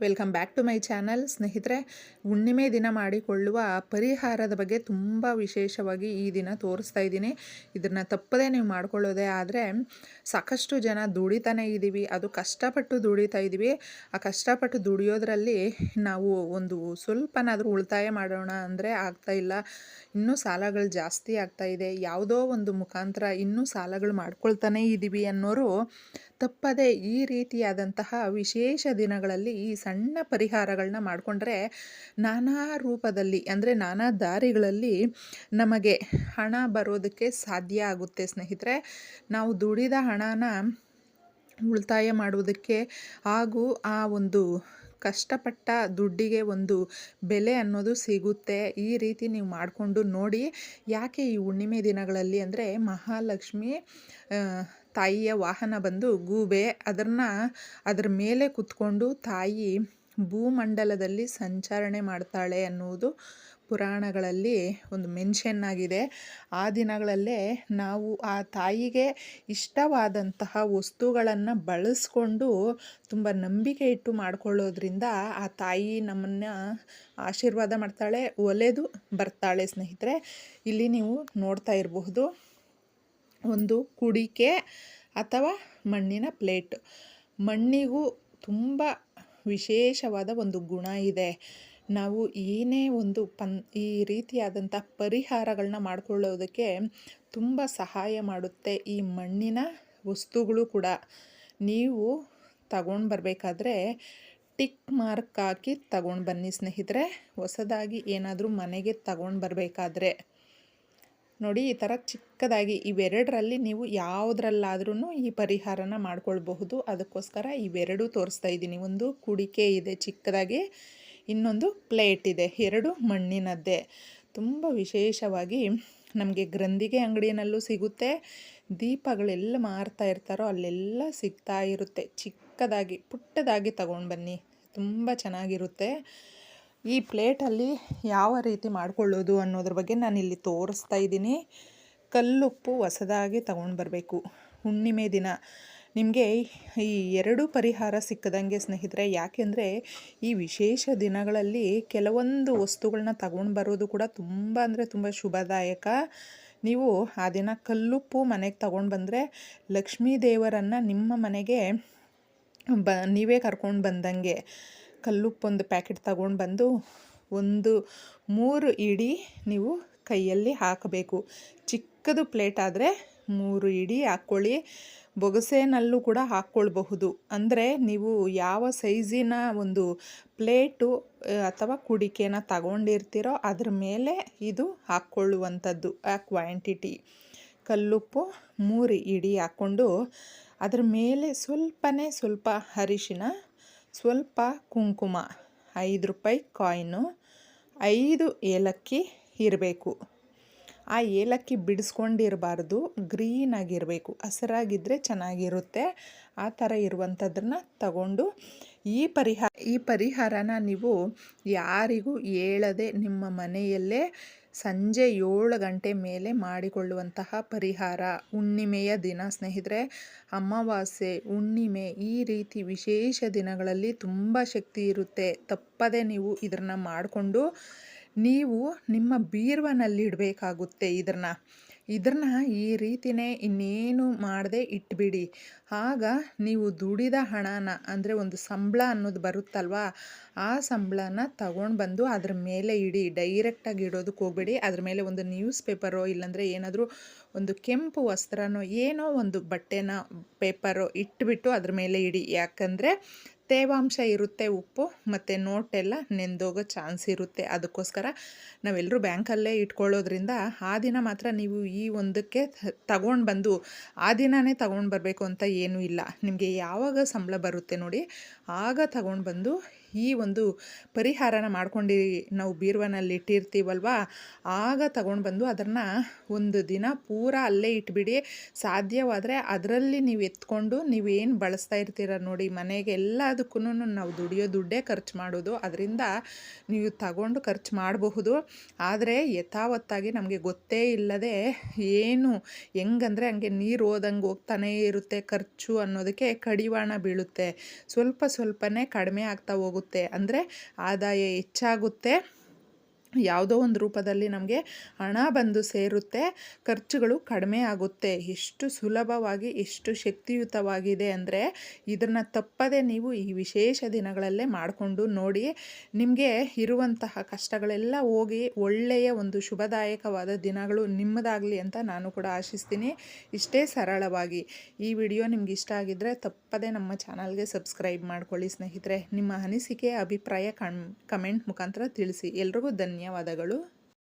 Welcome back to my channel. ಸ್ನೇಹಿತರೆ, ಹುಣ್ಣಿಮೆ ದಿನ ಮಾಡಿಕೊಳ್ಳುವ ಪರಿಹಾರದ ಬಗ್ಗೆ ತುಂಬ ವಿಶೇಷವಾಗಿ ಈ ದಿನ ತೋರಿಸ್ತಾ ಇದ್ದೀನಿ. ಇದನ್ನು ತಪ್ಪದೇ ನೀವು ಮಾಡ್ಕೊಳ್ಳೋದೇ ಆದರೆ, ಸಾಕಷ್ಟು ಜನ ದುಡಿತಾನೆ ಇದ್ದೀವಿ ಅದು ಕಷ್ಟಪಟ್ಟು ದುಡಿತಾ ಇದ್ದೀವಿ ಆ ಕಷ್ಟಪಟ್ಟು ದುಡಿಯೋದ್ರಲ್ಲಿ ನಾವು ಒಂದು ಸ್ವಲ್ಪನಾದರೂ ಉಳಿತಾಯ ಮಾಡೋಣ ಅಂದರೆ ಆಗ್ತಾಯಿಲ್ಲ ಇನ್ನೂ ಸಾಲಗಳು ಜಾಸ್ತಿ ಆಗ್ತಾಯಿದೆ ಯಾವುದೋ ಒಂದು ಮುಖಾಂತರ ಇನ್ನೂ ಸಾಲಗಳು ಮಾಡ್ಕೊಳ್ತಾನೇ ಇದ್ದೀವಿ ಅನ್ನೋರು ತಪ್ಪದೆ ಈ ರೀತಿಯಾದಂತಹ ವಿಶೇಷ ದಿನಗಳಲ್ಲಿ ಈ ಸಣ್ಣ ಪರಿಹಾರಗಳನ್ನ ಮಾಡಿಕೊಂಡ್ರೆ ನಾನಾ ರೂಪದಲ್ಲಿ ಅಂದರೆ ನಾನಾ ದಾರಿಗಳಲ್ಲಿ ನಮಗೆ ಹಣ ಬರೋದಕ್ಕೆ ಸಾಧ್ಯ ಆಗುತ್ತೆ ಸ್ನೇಹಿತರೆ. ನಾವು ದುಡಿದ ಹಣನ ಉಳಿತಾಯ ಮಾಡುವುದಕ್ಕೆ ಹಾಗೂ ಆ ಒಂದು ಕಷ್ಟಪಟ್ಟ ದುಡ್ಡಿಗೆ ಒಂದು ಬೆಲೆ ಅನ್ನೋದು ಸಿಗುತ್ತೆ. ಈ ರೀತಿ ನೀವು ಮಾಡಿಕೊಂಡು ನೋಡಿ. ಯಾಕೆ ಈ ಹುಣ್ಣಿಮೆ ದಿನಗಳಲ್ಲಿ ಅಂದರೆ ಮಹಾಲಕ್ಷ್ಮಿ ತಾಯಿಯ ವಾಹನ ಬಂದು ಗೂಬೆ ಅದನ್ನು ಅದರ ಮೇಲೆ ಕುತ್ಕೊಂಡು ತಾಯಿ ಭೂಮಂಡಲದಲ್ಲಿ ಸಂಚರಣೆ ಮಾಡ್ತಾಳೆ ಅನ್ನುವುದು ಪುರಾಣಗಳಲ್ಲಿ ಒಂದು ಮೆನ್ಷನ್ ಆಗಿದೆ. ಆ ದಿನಗಳಲ್ಲೇ ನಾವು ಆ ತಾಯಿಗೆ ಇಷ್ಟವಾದಂತಹ ವಸ್ತುಗಳನ್ನು ಬಳಸ್ಕೊಂಡು ತುಂಬ ನಂಬಿಕೆ ಇಟ್ಟು ಮಾಡ್ಕೊಳ್ಳೋದ್ರಿಂದ ಆ ತಾಯಿ ನಮ್ಮನ್ನು ಆಶೀರ್ವಾದ ಮಾಡ್ತಾಳೆ, ಒಲೆದು ಬರ್ತಾಳೆ ಸ್ನೇಹಿತರೆ. ಇಲ್ಲಿ ನೀವು ನೋಡ್ತಾ ಇರಬಹುದು. ಒಂದು ಕುಡಿಕೆ ಅಥವಾ ಮಣ್ಣಿನ ಪ್ಲೇಟ್. ಮಣ್ಣಿಗೂ ತುಂಬ ವಿಶೇಷವಾದ ಒಂದು ಗುಣ ಇದೆ. ನಾವು ಏನೇ ಒಂದು ಪನ್, ಈ ರೀತಿಯಾದಂಥ ಪರಿಹಾರಗಳನ್ನ ಮಾಡಿಕೊಳ್ಳೋದಕ್ಕೆ ತುಂಬ ಸಹಾಯ ಮಾಡುತ್ತೆ ಈ ಮಣ್ಣಿನ ವಸ್ತುಗಳು ಕೂಡ. ನೀವು ತಗೊಂಡು ಬರಬೇಕಾದ್ರೆ ಟಿಕ್ ಮಾರ್ಕ್ ಹಾಕಿ ತಗೊಂಡು ಬನ್ನಿ ಸ್ನೇಹಿತರೆ. ಹೊಸದಾಗಿ ಏನಾದರೂ ಮನೆಗೆ ತಗೊಂಡು ಬರಬೇಕಾದ್ರೆ. ನೋಡಿ, ಈ ಥರ ಚಿಕ್ಕದಾಗಿ ಇವೆರಡರಲ್ಲಿ ನೀವು ಯಾವುದ್ರಲ್ಲಾದ್ರೂ ಈ ಪರಿಹಾರನ ಮಾಡ್ಕೊಳ್ಬಹುದು. ಅದಕ್ಕೋಸ್ಕರ ಇವೆರಡು ತೋರಿಸ್ತಾ ಇದ್ದೀನಿ. ಒಂದು ಕುಡಿಕೆ ಇದೆ ಚಿಕ್ಕದಾಗಿ, ಇನ್ನೊಂದು ಪ್ಲೇಟ್ ಇದೆ, ಎರಡು ಮಣ್ಣಿನದ್ದೇ. ತುಂಬ ವಿಶೇಷವಾಗಿ ನಮಗೆ ಗ್ರಂಥಿಗೆ ಅಂಗಡಿಯಲ್ಲೂ ಸಿಗುತ್ತೆ. ದೀಪಗಳೆಲ್ಲ ಮಾರ್ತಾ ಇರ್ತಾರೋ ಅಲ್ಲೆಲ್ಲ ಸಿಗ್ತಾ ಇರುತ್ತೆ. ಚಿಕ್ಕದಾಗಿ, ಪುಟ್ಟದಾಗಿ ತಗೊಂಡು ಬನ್ನಿ. ತುಂಬ ಚೆನ್ನಾಗಿರುತ್ತೆ. ಈ ಪ್ಲೇಟಲ್ಲಿ ಯಾವ ರೀತಿ ಮಾಡಿಕೊಳ್ಳೋದು ಅನ್ನೋದ್ರ ಬಗ್ಗೆ ನಾನು ಇಲ್ಲಿ ತೋರಿಸ್ತಾ ಇದ್ದೀನಿ. ಕಲ್ಲುಪ್ಪು ಹೊಸದಾಗಿ ತಗೊಂಡು ಬರಬೇಕು. ಹುಣ್ಣಿಮೆ ದಿನ. ನಿಮಗೆ ಈ ಎರಡು ಪರಿಹಾರ ಸಿಕ್ಕದಂಗೆ ಸ್ನೇಹಿತರೆ, ಯಾಕೆಂದರೆ ಈ ವಿಶೇಷ ದಿನಗಳಲ್ಲಿ ಕೆಲವೊಂದು ವಸ್ತುಗಳನ್ನ ತಗೊಂಡು ಬರೋದು ಕೂಡ ತುಂಬ ಅಂದರೆ ತುಂಬ ಶುಭದಾಯಕ. ನೀವು ಆ ದಿನ ಕಲ್ಲುಪ್ಪು ಮನೆಗೆ ತಗೊಂಡು ಬಂದರೆ ಲಕ್ಷ್ಮೀ ದೇವರನ್ನು ನಿಮ್ಮ ಮನೆಗೆ ಬ ನೀವೇ ಕರ್ಕೊಂಡು ಬಂದಂಗೆ. ಕಲ್ಲುಪ್ಪೊಂದು ಪ್ಯಾಕೆಟ್ ತಗೊಂಡು ಬಂದು ಒಂದು ಮೂರು ಇಡಿ ನೀವು ಕೈಯಲ್ಲಿ ಹಾಕಬೇಕು. ಚಿಕ್ಕದು ಪ್ಲೇಟ್ ಆದರೆ ಮೂರು ಇಡಿ ಹಾಕ್ಕೊಳ್ಳಿ. ಬೊಗಸೆನಲ್ಲೂ ಕೂಡ ಹಾಕ್ಕೊಳ್ಬಹುದು. ಅಂದರೆ ನೀವು ಯಾವ ಸೈಜಿನ ಒಂದು ಪ್ಲೇಟು ಅಥವಾ ಕುಡಿಕೆನ ತಗೊಂಡಿರ್ತೀರೋ ಅದ್ರ ಮೇಲೆ ಇದು ಹಾಕ್ಕೊಳ್ಳುವಂಥದ್ದು, ಆ ಕ್ವಾಂಟಿಟಿ. ಕಲ್ಲುಪ್ಪು ಮೂರು ಇಡಿ ಹಾಕ್ಕೊಂಡು ಅದ್ರ ಮೇಲೆ ಸ್ವಲ್ಪನೇ ಸ್ವಲ್ಪ ಅರಿಶಿನ ಸ್ವಲ್ಪ ಕುಂಕುಮ, ಐದು ರೂಪಾಯಿ ಕಾಯಿನು, ಐದು ಏಲಕ್ಕಿ ಇರಬೇಕು. ಆ ಏಲಕ್ಕಿ ಬಿಡಿಸ್ಕೊಂಡಿರಬಾರ್ದು ಗ್ರೀನಾಗಿರಬೇಕು ಹಸಿರಾಗಿದ್ದರೆ ಚೆನ್ನಾಗಿರುತ್ತೆ. ಆ ಥರ ಇರುವಂಥದ್ದನ್ನ ತಗೊಂಡು ಈ ಪರಿಹಾರ ಈ ಪರಿಹಾರನ ನೀವು ಯಾರಿಗೂ ಹೇಳದೆ ನಿಮ್ಮ ಮನೆಯಲ್ಲೇ ಸಂಜೆ ಏಳು ಗಂಟೆ ಮೇಲೆ ಮಾಡಿಕೊಳ್ಳುವಂತಹ ಪರಿಹಾರ. ಹುಣ್ಣಿಮೆಯ ದಿನ ಸ್ನೇಹಿತರೆ, ಅಮಾವಾಸ್ಯೆ, ಹುಣ್ಣಿಮೆ ಈ ರೀತಿ ವಿಶೇಷ ದಿನಗಳಲ್ಲಿ ತುಂಬ ಶಕ್ತಿ ಇರುತ್ತೆ. ತಪ್ಪದೆ ನೀವು ಇದನ್ನು ಮಾಡಿಕೊಂಡು, ನೀವು ನಿಮ್ಮ ಬೀರ್ವನಲ್ಲಿ ಇಡಬೇಕಾಗುತ್ತೆ ಇದನ್ನು. ಇದನ್ನ ಈ ರೀತಿನೇ ಇನ್ನೇನು ಮಾಡದೆ ಇಟ್ಬಿಡಿ. ಆಗ ನೀವು ದುಡಿದ ಹಣನ, ಅಂದರೆ ಒಂದು ಸಂಬಳ ಅನ್ನೋದು ಬರುತ್ತಲ್ವಾ, ಆ ಸಂಬಳನ ತಗೊಂಡು ಬಂದು ಅದ್ರ ಮೇಲೆ ಇಡಿ. ಡೈರೆಕ್ಟಾಗಿ ಇಡೋದಕ್ಕೆ ಹೋಗ್ಬೇಡಿ. ಅದ್ರ ಮೇಲೆ ಒಂದು ನ್ಯೂಸ್ ಪೇಪರೋ ಇಲ್ಲಾಂದರೆ ಏನಾದರೂ ಒಂದು ಕೆಂಪು ವಸ್ತ್ರನೋ, ಏನೋ ಒಂದು ಬಟ್ಟೆನ ಪೇಪರೋ ಇಟ್ಬಿಟ್ಟು ಅದ್ರ ಮೇಲೆ ಇಡಿ. ಯಾಕಂದರೆ ತೇವಾಂಶ ಇರುತ್ತೆ ಉಪ್ಪು ಮತ್ತು ನೋಟೆಲ್ಲ ನೆಂದೋಗೋ ಚಾನ್ಸ್ ಇರುತ್ತೆ. ಅದಕ್ಕೋಸ್ಕರ ನಾವೆಲ್ಲರೂ ಬ್ಯಾಂಕಲ್ಲೇ ಇಟ್ಕೊಳ್ಳೋದ್ರಿಂದ ಆ ದಿನ ಮಾತ್ರ ನೀವು ಈ ಒಂದಕ್ಕೆ ತಗೊಂಡು ಬಂದು ಆ ದಿನವೇ ತಗೊಂಡು ಬರಬೇಕು ಅಂತ ಏನೂ ಇಲ್ಲ. ನಿಮಗೆ ಯಾವಾಗ ಸಂಬಳ ಬರುತ್ತೆ ನೋಡಿ, ಆಗ ತಗೊಂಡು ಬಂದು ಈ ಒಂದು ಪರಿಹಾರನ ಮಾಡ್ಕೊಂಡು ನಾವು ಬೀರ್ವನಲ್ಲಿ ಇಟ್ಟಿರ್ತೀವಲ್ವ? ಆಗ ತಗೊಂಡು ಬಂದು ಅದನ್ನು ಒಂದು ದಿನ ಪೂರ ಅಲ್ಲೇ ಇಟ್ಬಿಡಿ. ಸಾಧ್ಯವಾದರೆ ಅದರಲ್ಲಿ ನೀವು ಎತ್ಕೊಂಡು ನೀವೇನು ಬಳಸ್ತಾ ಇರ್ತೀರ ನೋಡಿ, ಮನೆಗೆ ಎಲ್ಲದಕ್ಕೂ ನಾವು ದುಡಿಯೋ ದುಡ್ಡೇ ಖರ್ಚು ಮಾಡೋದು. ಅದರಿಂದ ನೀವು ತಗೊಂಡು ಖರ್ಚು ಮಾಡಬಹುದು. ಆದರೆ ಯಥಾವತ್ತಾಗಿ ನಮಗೆ ಗೊತ್ತೇ ಇಲ್ಲದೆ ಏನು, ಹೆಂಗಂದರೆ ಹಂಗೆ ನೀರು ಹೋದಂಗೆ ಹೋಗ್ತಾನೇ ಇರುತ್ತೆ ಖರ್ಚು ಅನ್ನೋದಕ್ಕೆ ಕಡಿವಾಣ ಬೀಳುತ್ತೆ. ಸ್ವಲ್ಪ ಸ್ವಲ್ಪನೇ ಕಡಿಮೆ ಆಗ್ತಾ ಹೋಗುತ್ತೆ ಆಗುತ್ತೆ ಅಂದರೆ ಆದಾಯ ಹೆಚ್ಚಾಗುತ್ತೆ. ಯಾವುದೋ ಒಂದು ರೂಪದಲ್ಲಿ ನಮಗೆ ಹಣ ಬಂದು ಸೇರುತ್ತೆ, ಖರ್ಚುಗಳು ಕಡಿಮೆ ಆಗುತ್ತೆ. ಎಷ್ಟು ಸುಲಭವಾಗಿ, ಎಷ್ಟು ಶಕ್ತಿಯುತವಾಗಿದೆ ಅಂದರೆ ಇದನ್ನು ತಪ್ಪದೆ ನೀವು ಈ ವಿಶೇಷ ದಿನಗಳಲ್ಲೇ ಮಾಡಿಕೊಂಡು ನೋಡಿ, ನಿಮಗೆ ಇರುವಂತಹ ಕಷ್ಟಗಳೆಲ್ಲ ಹೋಗಿ ಒಳ್ಳೆಯ ಒಂದು ಶುಭದಾಯಕವಾದ ದಿನಗಳು ನಿಮ್ಮದಾಗಲಿ ಅಂತ ನಾನು ಕೂಡ ಆಶಿಸ್ತೀನಿ. ಇಷ್ಟೇ ಸರಳವಾಗಿ. ಈ ವಿಡಿಯೋ ನಿಮ್ಗೆ ಇಷ್ಟ ಆಗಿದ್ದರೆ ತಪ್ಪದೇ ನಮ್ಮ ಚಾನಲ್ಗೆ ಸಬ್ಸ್ಕ್ರೈಬ್ ಮಾಡ್ಕೊಳ್ಳಿ ಸ್ನೇಹಿತರೆ. ನಿಮ್ಮ ಅನಿಸಿಕೆ, ಅಭಿಪ್ರಾಯ ಕಮ್, ಕಮೆಂಟ್ ಮುಖಾಂತರ ತಿಳಿಸಿ. ಎಲ್ರಿಗೂ ಧನ್ಯವಾದಗಳು.